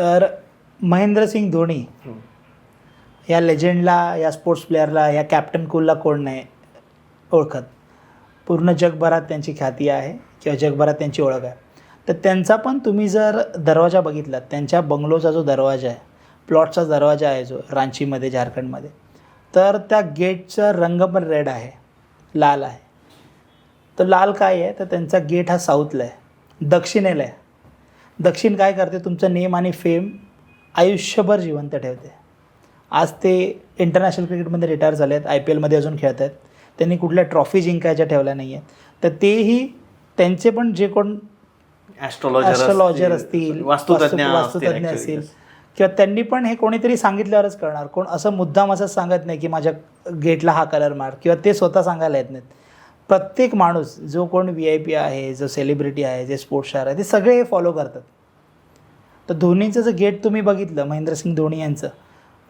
तर महेंद्रसिंग धोनी. या लेजंडला या स्पोर्ट्स प्लेअरला या कॅप्टन कूलला कोण नाही ओळखत. पूर्ण जगभरात त्यांची ख्याती आहे किंवा जगभरात त्यांची ओळख आहे. तर त्यांचा पण तुम्ही जर दरवाजा बघितलात त्यांच्या बंगलोचा जो दरवाजा आहे प्लॉटचा दरवाजा आहे जो रांचीमध्ये झारखंडमध्ये तर त्या गेटचा रंग पण रेड आहे लाल आहे. तर लाल काय आहे? तर त्यांचा गेट हा साऊथला आहे दक्षिणेला आहे. दक्षिण काय करते तुमचं नेम आणि फेम आयुष्यभर जिवंत ठेवते. आज ते इंटरनॅशनल क्रिकेटमध्ये रिटायर झाले आहेत आय पी एलमध्ये अजून खेळत आहेत. त्यांनी कुठल्या ट्रॉफी जिंकायच्या ठेवल्या नाही आहेत तर तेही त्यांचे पण जे कोण ॲस्ट्रॉलॉजर असतील वास्तुतज्ञ वास्तु- वास्तुतज्ञ असतील किंवा त्यांनी पण हे कोणीतरी सांगितल्यावरच कळणार. कोण असं मुद्दाम असं सांगत नाही की माझ्या गेटला हा कलर मार किंवा ते स्वतः सांगायला येत नाहीत. प्रत्येक माणूस जो कोण व्ही आय पी आहे जो सेलिब्रिटी आहे जे स्पोर्ट्स स्टार आहे ते सगळे हे फॉलो करतात. तर धोनीचं जर गेट तुम्ही बघितलं महेंद्रसिंग धोनी यांचं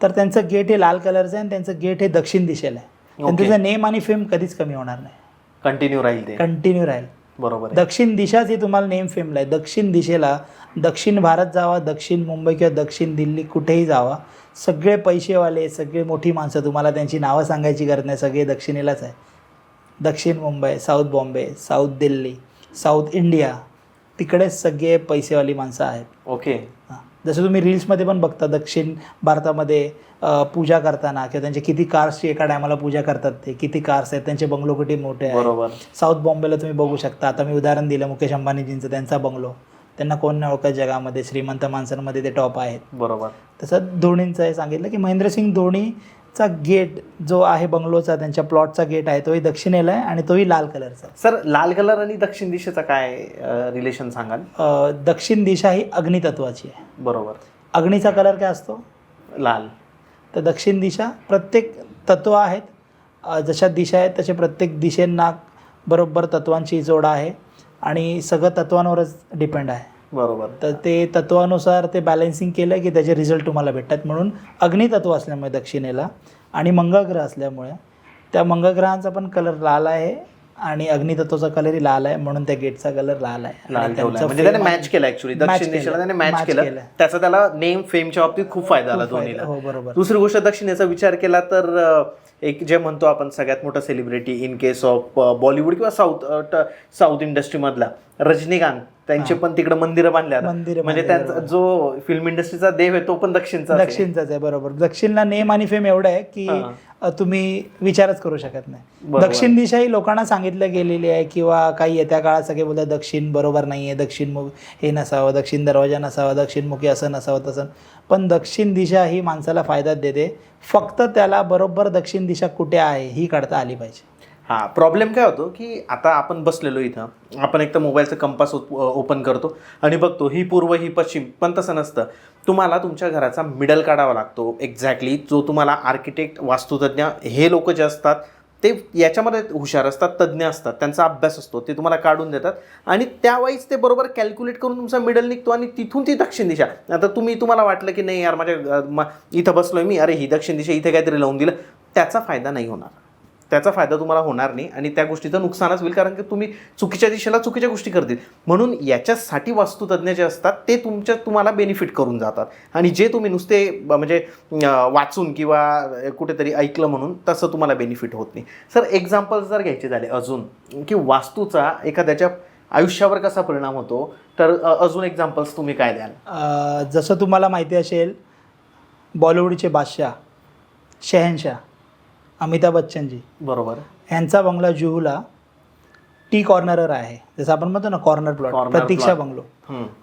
तर त्यांचं गेट हे लाल कलरचं आहे आणि त्यांचं गेट हे दक्षिण दिशेला आहे. आणि. त्याचं नेम आणि फेम कधीच कमी होणार नाही. कंटिन्यू राहील ते. कंटिन्यू राहील. बरोबर. दक्षिण दिशाच ही तुम्हाला नेम फेमला आहे. दक्षिण दिशेला दक्षिण भारत जावा दक्षिण मुंबई किंवा दक्षिण दिल्ली कुठेही जावा सगळे पैसेवाले सगळे मोठी माणसं तुम्हाला त्यांची नावं सांगायची गरज नाही. सगळे दक्षिणेलाच आहे. दक्षिण Mumbai south Bombay south Delhi south India तिकडेच सगळे पैसेवाली माणसं आहेत. ओके. हां. जसं तुम्ही रील्समध्ये पण बघता दक्षिण भारतामध्ये पूजा करताना किंवा त्यांचे किती कार्सची एका टायमाला पूजा करतात ते किती कार्स आहेत त्यांचे बंगलो किती मोठे आहेत. बरोबर. साऊथ बॉम्बेला तुम्ही बघू शकता. आता मी उदाहरण दिलं मुकेश अंबानीजींचं त्यांचा बंगलो त्यांना कोण नाही ओळखत जगामध्ये श्रीमंत माणसांमध्ये ते टॉप आहेत. बरोबर. तसं धोनींचं हे सांगितलं की महेंद्रसिंग धोनीचा गेट जो आहे बंगलोचा त्यांच्या प्लॉटचा गेट आहे तोही दक्षिणेला आहे आणि तोही लाल कलरचा. सर लाल कलर आणि दक्षिण दिशेचा काय रिलेशन सांगाल? दक्षिण दिशा ही अग्नितत्वाची आहे. बरोबर. अग्नीचा कलर काय असतो? लाल. तर दक्षिण दिशा प्रत्येक तत्व आहेत. जशा दिशा आहेत तसे प्रत्येक दिशेंना बरोबर तत्वांची जोड आहे. आणि सगळं तत्वांवरच डिपेंड आहे. बरोबर. तर ते तत्वानुसार ते बॅलेन्सिंग केलं की त्याचे रिझल्ट तुम्हाला भेटतात म्हणून अग्नितत्व असल्यामुळे दक्षिणेला आणि मंगळग्रह असल्यामुळे. त्या मंगळग्रहांचा पण कलर लाल आहे. आणि अग्नितत्वाचा कलरही लाल आहे म्हणून त्या गेटचा कलर लाल आहे. आणि लाल ठेवलाय. त्यांचं म्हणजे त्याने मॅच केलं ऍक्च्युली match केलं. त्याने मॅच Match केलं. केलं. त्याचा त्याला नेम फेमच्या बाबतीत खूप फायदा आला खूप फायदा- धोनीला हो बरोबर. दुसरी गोष्ट दक्षिणेचा विचार केला तर अ, एक जे म्हणतो आपण सगळ्यात मोठा celebrity in case of Bollywood किंवा साऊथ साऊथ इंडस्ट्रीमधला रजनीकांत. त्यांचे पण तिकडे मंदिरं बांधले आता. मंदिरं म्हणजे बांधली, त्यांचा जो फिल्म इंडस्ट्रीचा देव आहे तो पण दक्षिणचा. दक्षिणचाच आहे बरोबर. दक्षिणला नेम आणि फेम एवढं आहे की हा. तुम्ही विचारच करू शकत नाही. दक्षिण दिशा ही लोकांना सांगितलं गेलेली आहे किंवा काही येत्या काळात सगळे बोलतात दक्षिण बरोबर नाही आहे दक्षिणमुख हे नसावं दक्षिण दरवाजा नसावा दक्षिणमुखी असं नसावं तसं. पण दक्षिण दिशा ही माणसाला फायदा देते. फक्त त्याला बरोबर दक्षिण दिशा कुठे आहे ही काढता आली पाहिजे. हा प्रॉब्लेम काय होतो की आता आपण बसलेलो इथं आपण एक तर मोबाईलचं कंपास ओपन करतो आणि बघतो ही पूर्व ही पश्चिम पण तसं नसतं. तुम्हाला तुमच्या घराचा मिडल काढावा लागतो. एक्झॅक्टली जो तुम्हाला आर्किटेक्ट वास्तुतज्ञ हे लोक जे असतात ते याच्यामध्ये हुशार असतात तज्ज्ञ असतात. त्यांचा अभ्यास असतो ते तुम्हाला काढून देतात. आणि त्यावेळीच ते बरोबर कॅल्क्युलेट करून तुमचा मिडल निघतो आणि तिथून ती दक्षिण दिशा. आता तुम्ही तुम्हाला वाटलं की नाही यार माझ्या इथं बसलोय मी. अरे ही दक्षिण दिशा इथे काहीतरी लावून दिलं. त्याचा फायदा नाही होणार. त्याचा फायदा तुम्हाला होणार नाही आणि त्या गोष्टीचं नुकसानच होईल कारण की तुम्ही चुकीच्या दिशेला चुकीच्या गोष्टी करतील. म्हणून याच्यासाठी वास्तुतज्ञ जे असतात ते तुमच्या तुम्हाला बेनिफिट करून जातात. आणि जे तुम्ही नुसते म्हणजे वाचून किंवा कुठेतरी ऐकलं म्हणून तसं तुम्हाला बेनिफिट होत नाही. सर एक्झाम्पल्स जर घ्यायचे झाले अजून की वास्तूचा एखाद्याच्या आयुष्यावर कसा परिणाम होतो तर अजून एक्झाम्पल्स तुम्ही काय द्याल? जसं तुम्हाला माहिती असेल बॉलिवूडचे बादशाह शहनशाह. अमिताभ बच्चनजी. बरोबर. यांचा बंगला जुहूला टी कॉर्नरवर आहे. जसं आपण म्हणतो ना कॉर्नर प्लॉट प्रतीक्षा. बंगलो.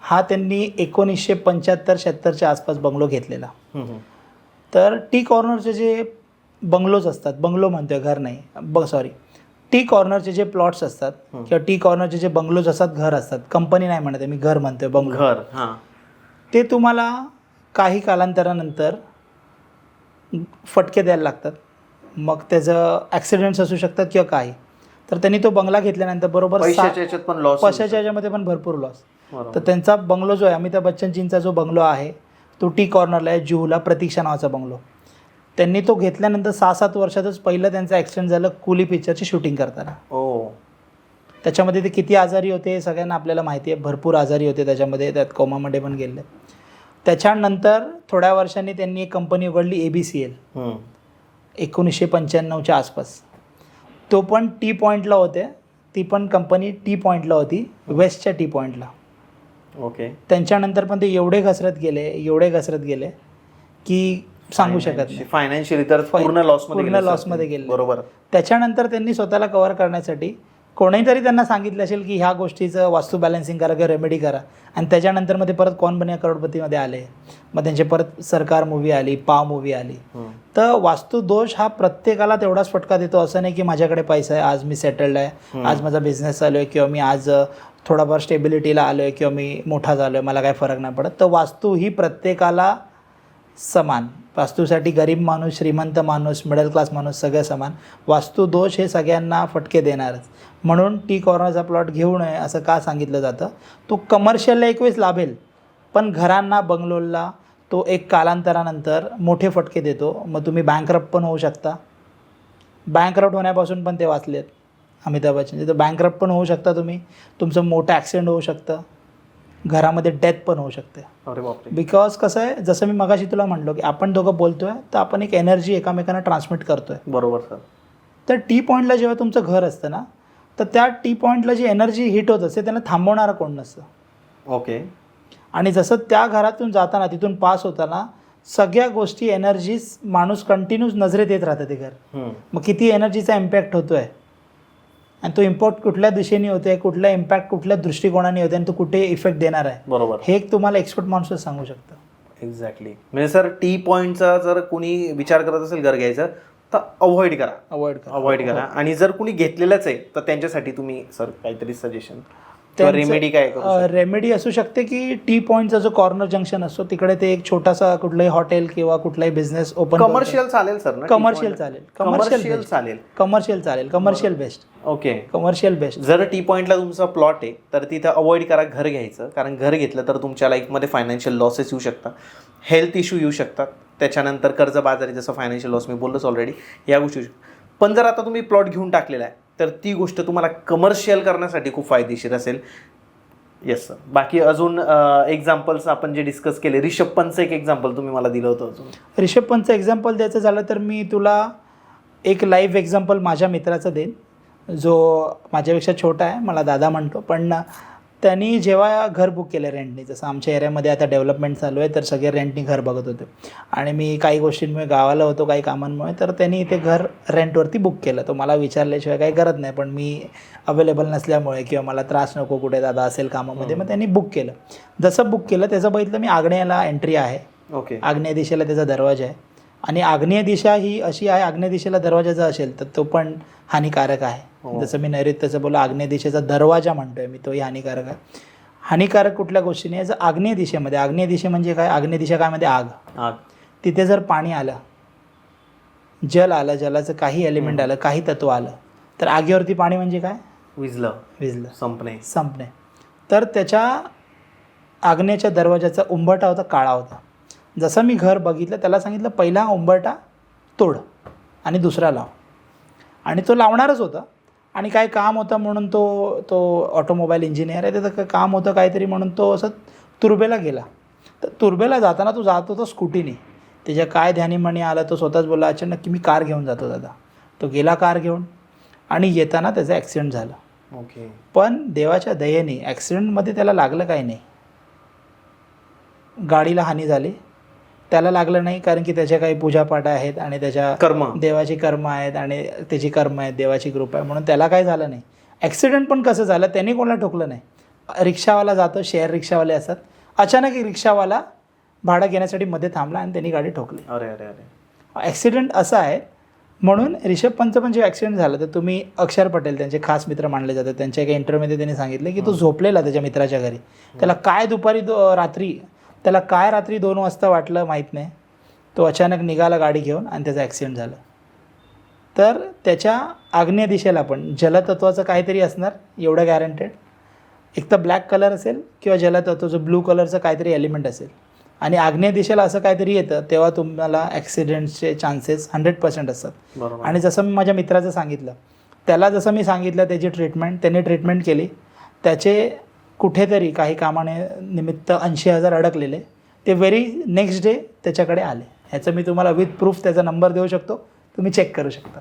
हा त्यांनी एकोणीसशे पंच्याहत्तर शहात्तरच्या आसपास बंगलो घेतलेला. तर टी कॉर्नरचे जे बंगलोज असतात बंगलो म्हणतोय घर नाही. ब सॉरी टी कॉर्नरचे जे प्लॉट्स असतात. किंवा टी कॉर्नरचे जे बंगलोज असतात घर असतात कंपनी नाही म्हणत आहे, मी घर म्हणतोय बंगलो. घर ते तुम्हाला काही कालांतरानंतर फटके द्यायला लागतात. मग त्याचं ॲक्सिडेंट्स असू शकतात किंवा काही. तर त्यांनी तो बंगला घेतल्यानंतर बरोबर पैशाच्या याच्यात पण लॉस पैशाच्या याच्यामध्ये पण भरपूर लॉस तर त्यांचा बंगलो जो आहे अमिताभ बच्चनजींचा जो बंगलो आहे तो टी कॉर्नरला आहे जुहूला प्रतीक्षा नावाचा बंगलो. त्यांनी तो घेतल्यानंतर सहा सात वर्षातच पहिलं त्यांचं ॲक्सिडेंट झालं कुली पिक्चरची शूटिंग करताना. ओ त्याच्यामध्ये ते किती आजारी होते हे सगळ्यांना आपल्याला माहिती आहे. भरपूर आजारी होते त्याच्यामध्ये त्यात कोमामध्ये पण गेले. त्याच्यानंतर थोड्या वर्षांनी त्यांनी एक कंपनी उघडली ए बी सी एल. एकोणीसशे पंच्याण्णवच्या आसपास. तो पण टी पॉईंटला होते. ती पण कंपनी टी पॉईंटला होती. वेस्टच्या टी पॉईंटला ओके त्यांच्यानंतर पण ते एवढे घसरत गेले एवढे घसरत गेले की सांगू शकत नाही. फायनान्शियली तर पूर्ण लॉसमध्ये पूर्ण गेले sir. loss मध्ये गेले. बरोबर. त्याच्यानंतर त्यांनी स्वतःला कव्हर करण्यासाठी कोणीतरी त्यांना सांगितलं असेल की ह्या गोष्टीचं वास्तू बॅलन्सिंग करा किंवा रेमेडी करा. आणि त्याच्यानंतरमध्ये परत कौन बन्या करोडपतीमध्ये आले. मग त्यांचे परत सरकार मूवी आली पा मूवी आली. तर वास्तू दोष हा प्रत्येकाला तेवढाच फटका देतो. असं नाही की माझ्याकडे पैसा आहे आज मी सेटल्ड आहे. आज माझा बिझनेस चालू आहे किंवा मी आज थोडाफार स्टेबिलिटीला आलो आहे किंवा मी मोठा झालो आहे मला काही फरक नाही पडत. तर वास्तू ही प्रत्येकाला समान. वास्तूसाठी गरीब माणूस श्रीमंत माणूस मिडल क्लास माणूस सगळं समान. वास्तू दोष हे सगळ्यांना फटके देणारच. म्हणून टी कॉर्नरचा प्लॉट घेऊ नये असं का सांगितलं जातं? तो कमर्शियलला एकवेळेस लाभेल. पण घरांना बंगलोला तो एक कालांतरानंतर मोठे फटके देतो. मग तुम्ही बँकरप्ट पण होऊ शकता. बँकरप्ट होण्यापासून पण ते वाचलेत अमिताभ बच्चन. तर बँकरप्ट पण होऊ शकता तुम्ही. तुमचं मोठं ॲक्सिडेंट होऊ शकतं. घरामध्ये डेथ पण होऊ शकते. अरे बापरे. बिकॉज कसं आहे जसं मी मगाशी तुला म्हणलो की आपण दोघं बोलतोय तर आपण एक एनर्जी एकामेकांना ट्रान्समिट करतोय. बरोबर सर तर टी पॉईंटला जेव्हा तुमचं घर असतं ना तर त्या टी पॉईंटला जी एनर्जी हिट होत असते त्यांना थांबवणारं कोण नसतं. ओके आणि जसं त्या घरातून जाताना तिथून पास होताना सगळ्या गोष्टी एनर्जीज माणूस कंटिन्यूस नजरेत येत राहतं ते घर. मग किती एनर्जीचा इम्पॅक्ट होतो आहे आणि तो इम्पॅक्ट कुठल्या दिशेने होतोय कुठला इम्पॅक्ट कुठल्या दृष्टिकोनाने होते आणि तो कुठे इफेक्ट देणार आहे? बरोबर. हे एक तुम्हाला एक्सपर्ट माणूसच सांगू शकतं. एक्झॅक्टली म्हणजे सर टी पॉईंटचा जर कोणी विचार करत असेल घर घ्यायचं तर अवॉइड करा. अवॉइड करा. अवॉइड करा. आणि जर कुणी घेतलेलंच आहे तर त्यांच्यासाठी तुम्ही सर काहीतरी सजेशन रेमेडी काय? रेमेडी असू शकते की टी पॉईंटचा जो कॉर्नर जंक्शन असतो तिकडे ते एक छोटासा कुठलाही हॉटेल किंवा कुठलाही बिझनेस ओपन कमर्शियल चालेल सर ना? कमर्शियल चालेल. कमर्शियल चालेल. कमर्शियल चालेल. Commercial best okay commercial best जर टी पॉईंटला तुमचा प्लॉट आहे तर तिथं अवॉइड करा घर घ्यायचं. कारण घर घेतलं तर तुमच्या लाईफमध्ये फायनान्शियल लॉसेस येऊ शकतात. हेल्थ इश्यू येऊ शकतात. त्याच्यानंतर कर्जबाजारी जसं फायनान्शियल लॉस मी बोललोच ऑलरेडी या गोष्टी पण जर आता तुम्ही प्लॉट घेऊन टाकलेला आहे तर ती गोष्ट तुम्हाला कमर्शियल करण्यासाठी खूप फायदेशीर असेल. येस सर बाकी अजून एक्झाम्पल्स आपण जे डिस्कस केले रिषभ पंतचं एक एक्झाम्पल तुम्ही मला दिलं होतं अजून. रिषभ पंतचं एक्झाम्पल द्यायचं झालं तर मी तुला एक लाईव्ह एक्झाम्पल माझ्या मित्राचं देईन. जो माझ्यापेक्षा छोटा आहे मला दादा म्हणतो. पण त्यांनी जेव्हा घर बुक केलं रेंटनी जसं आमच्या एरियामध्ये आता डेव्हलपमेंट चालू आहे तर सगळे रेंटनी घर बघत होते. आणि मी काही गोष्टींमुळे गावाला होतो काही कामांमुळे तर त्यांनी इथे घर रेंटवरती बुक केलं. तो मला विचारल्याशिवाय काही करत नाही पण मी अवेलेबल नसल्यामुळे किंवा मला त्रास नको कुठे दादा असेल कामामध्ये मग त्यांनी बुक केलं. जसं बुक केलं त्याचं बघितलं मी आग्नेयाला एंट्री आहे. ओके आग्नेय दिशेला त्याचा दरवाजा आहे. आणि आग्नेय दिशा ही अशी आहे आग्नेय दिशेला दरवाजा जर असेल तर तो पण हानिकारक आहे. जसं मी नैऋत्यचं बोललो आग्नेय दिशेचा दरवाजा म्हणतोय मी तोही हानिकारक आहे. हानिकारक कुठल्या गोष्टी नाही जर आग्नेय दिशेमध्ये. आग्नेय दिशे म्हणजे काय? आग्नेय दिशा काय मध्ये आग. आग. तिथे जर पाणी आलं जल आलं जलाचं काही एलिमेंट आलं काही तत्व आलं तर आगीवरती पाणी म्हणजे काय? विजलं विजलं संपणे. संपणे. तर त्याच्या आग्नेच्या दरवाजाचा उंबरठा होता काळा होता. जसं मी घर बघितलं त्याला सांगितलं पहिला उंबरठा तोड आणि दुसरा लाव. आणि तो लावणारच होता. आणि काय काम होतं म्हणून तो तो ऑटोमोबाईल इंजिनियर आहे त्याचं काय काम होतं काहीतरी म्हणून तो असं तुर्बेला गेला. तर तुर्बेला जाताना तो जात होता स्कूटीने. त्याच्या काय ध्यानीमणी आलं तो स्वतःच बोलला अचानक की मी कार घेऊन जातो दादा. तो गेला कार घेऊन आणि येताना त्याचा ॲक्सिडेंट झाला. ओके. पण देवाच्या दयेने ॲक्सिडेंटमध्ये त्याला लागलं काही नाही. गाडीला हानी झाली. त्याला लागलं नाही कारण की त्याच्या काही पूजापाठ आहेत आणि त्याच्या कर्म. देवाची कर्म आहेत आणि त्याची कर्म आहेत देवाची कृपा आहे म्हणून त्याला काही झालं नाही. ॲक्सिडेंट पण कसं झालं त्यांनी कोणाला ठोकलं नाही. रिक्षावाला जातो शेअर रिक्षावाले असतात. अचानक रिक्षावाला भाडं घेण्यासाठी मध्ये थांबला आणि त्यांनी गाडी ठोकली. अरे अरे अरे. ॲक्सिडेंट असा आहे. म्हणून रिषभ पंतचं पण जे ॲक्सिडेंट झालं तर तुम्ही अक्षर पटेल त्यांचे खास मित्र मानले जातात. त्यांच्या एका इंटरव्ह्यूमध्ये त्यांनी सांगितलं की तो झोपलेला त्याच्या मित्राच्या घरी. त्याला काय दुपारी रात्री त्याला काय रात्री दोन वाजता वाटलं माहीत नाही. तो अचानक निघाला गाडी घेऊन आणि त्याचा ॲक्सिडेंट झालं. तर त्याच्या आग्नेय दिशेला पण जलतत्वाचं काहीतरी असणार एवढं गॅरंटेड एक तर ब्लॅक कलर असेल किंवा जलतत्वाचं ब्लू कलरचं काहीतरी एलिमेंट असेल. आणि आग्नेय दिशेला असं काहीतरी येतं तेव्हा तुम्हाला ॲक्सिडेंटचे चान्सेस हंड्रेड पर्सेंट असतात. आणि जसं मी माझ्या मित्राचं सांगितलं त्याला जसं मी सांगितलं त्याची ट्रीटमेंट त्याने ट्रीटमेंट केली त्याचे कुठेतरी काही कामाने निमित्त ऐंशी हजार अडकलेले ते व्हेरी नेक्स्ट डे त्याच्याकडे आले. ह्याचं मी तुम्हाला विथ प्रूफ त्याचा नंबर देऊ शकतो. तुम्ही चेक करू शकता.